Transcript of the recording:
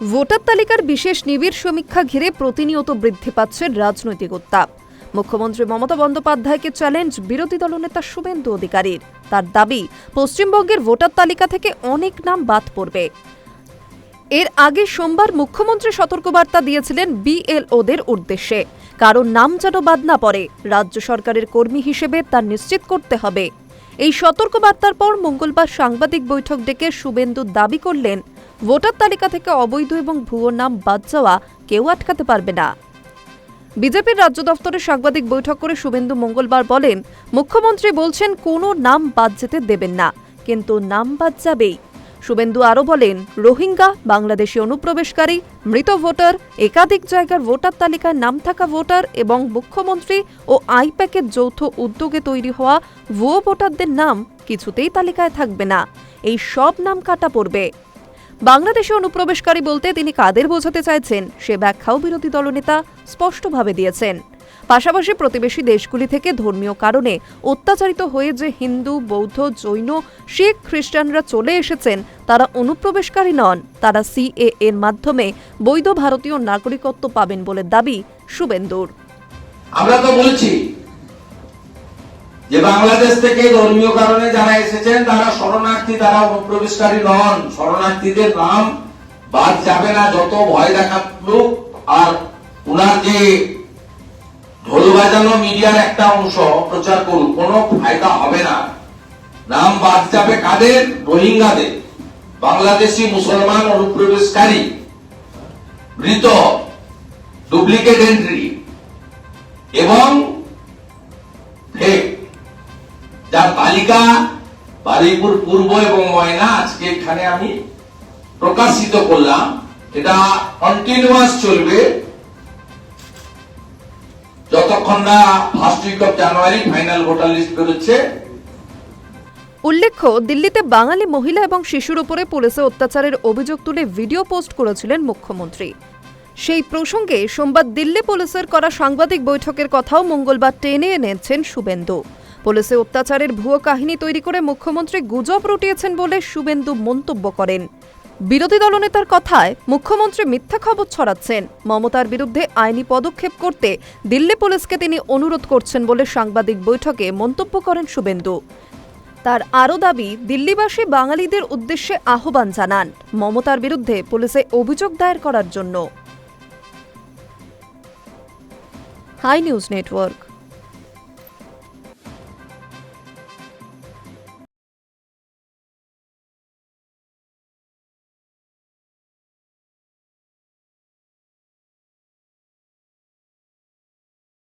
Voter তালিকার বিশেষ নিবিড় সমীক্ষা ঘিরে প্রতিনিয়ত বৃদ্ধি পাচ্ছে রাজনৈতিক উত্তাপ। মুখ্যমন্ত্রী মমতা বন্দ্যোপাধ্যায়কে চ্যালেঞ্জ বিরোধী দলনেতা শুভেন্দু অধিকারীর তার দাবি, পশ্চিমবঙ্গের ভোটার তালিকা থেকে অনেক নাম বাদ পড়বে। এর আগে সোমবার মুখ্যমন্ত্রী সতর্কবার্তা দিয়েছিলেন বিএলওদের উদ্দেশ্যে। কারও নাম যেন বাদ না পড়ে, রাজ্য সরকারের কর্মী হিসেবে তা নিশ্চিত করতে হবে। এই সতর্কবার্তার পর মঙ্গলবার সাংবাদিক বৈঠক ডেকে শুভেন্দু দাবি করলেন ভোটার তালিকা থেকে অবৈধ এবং ভুয়ো নাম বাদ যাওয়া কেউ আটকাতে পারবে না। বিজেপির রাজ্য দফতরে সাংবাদিক বৈঠক করে শুভেন্দু মঙ্গলবার বলেন, মুখ্যমন্ত্রী বলছেন কোনো নাম বাদ যেতে দেবেন না, কিন্তু নাম বাদ যাবেই। শুভেন্দু আরও বলেন, রোহিঙ্গা, বাংলাদেশি অনুপ্রবেশকারী, মৃত ভোটার, একাধিক জায়গার ভোটার তালিকায় নাম থাকা ভোটার এবং মুখ্যমন্ত্রী ও আইপ্যাকের যৌথ উদ্যোগে তৈরি হওয়া ভুয়ো ভোটারদের নাম কিছুতেই তালিকায় থাকবে না। এই সব নাম কাটা পড়বে। বাংলাদেশে অনুপ্রবেশকারী বলতে তিনি কাদের বোঝাতে চাইছেন, সে ব্যাখ্যাও বিরোধী দলনেতা স্পষ্টভাবে দিয়েছেন। পাশাপাশি প্রতিবেশী দেশগুলি থেকে ধর্মীয় কারণে অত্যাচারিত হয়ে যে হিন্দু, বৌদ্ধ, জৈন, শিখ খ্রিস্টানরা চলে এসেছেন, তারা অনুপ্রবেশকারী নন। তারা সিএ এর মাধ্যমে বৈধ ভারতীয় নাগরিকত্ব পাবেন বলে দাবি শুভেন্দুর। আমরা তো বলছি যে বাংলাদেশ থেকে ধর্মীয় কারণে যারা এসেছেন, তারা শরণার্থী, তারা অনুপ্রবেশকারী নন। শরণার্থীদের নাম বাদ যাবে না, যত ভয় দেখাতুক আর উনার যে ঢোল বাজানো মিডিয়ার একটা অংশ, প্রচার করুক কোনো ফায়দা হবে না। নাম বাদ যাবে কাদের? রোহিঙ্গাদের। বাংলাদেশি মুসলমান অনুপ্রবেশকারী, মৃত, ডুপ্লিকেট এন্ট্রি। এবং যার তালিকা বারুইপুর পূর্ব এবং ময়না, আজকে এখানে আমি প্রকাশিত করলাম। এটা কন্টিনিউয়াস চলবে। যতক্ষণ না first week of January final voter list বেরোচ্ছে। উল্লেখ্য, দিল্লিতে বাঙালি মহিলা এবং শিশুর উপরে পুলিশে অত্যাচারের অভিযোগ তুলে ভিডিও পোস্ট করেছিলেন মুখ্যমন্ত্রী। সেই প্রসঙ্গে সোমবার দিল্লি পুলিশের করা সাংবাদিক বৈঠকের কথাও মঙ্গলবার টেনে এনেছেন শুভেন্দু। পুলিশে অত্যাচারের ভুয়ো কাহিনী তৈরি করে মুখ্যমন্ত্রী গুজব রটিয়েছেন বলে শুভেন্দু মন্তব্য করেন। বিরোধী দলনেতার কথায় মুখ্যমন্ত্রী মিথ্যা খবর ছড়াচ্ছেন। মমতার বিরুদ্ধে আইনি পদক্ষেপ করতে দিল্লি পুলিশকে তিনি অনুরোধ করছেন বলে সাংবাদিক বৈঠকে মন্তব্য করেন শুভেন্দু। তার আরও দাবি, দিল্লিবাসী বাঙালিদের উদ্দেশ্যে আহ্বান জানান মমতার বিরুদ্ধে পুলিশে অভিযোগ দায়ের করার জন্য। Hi news network.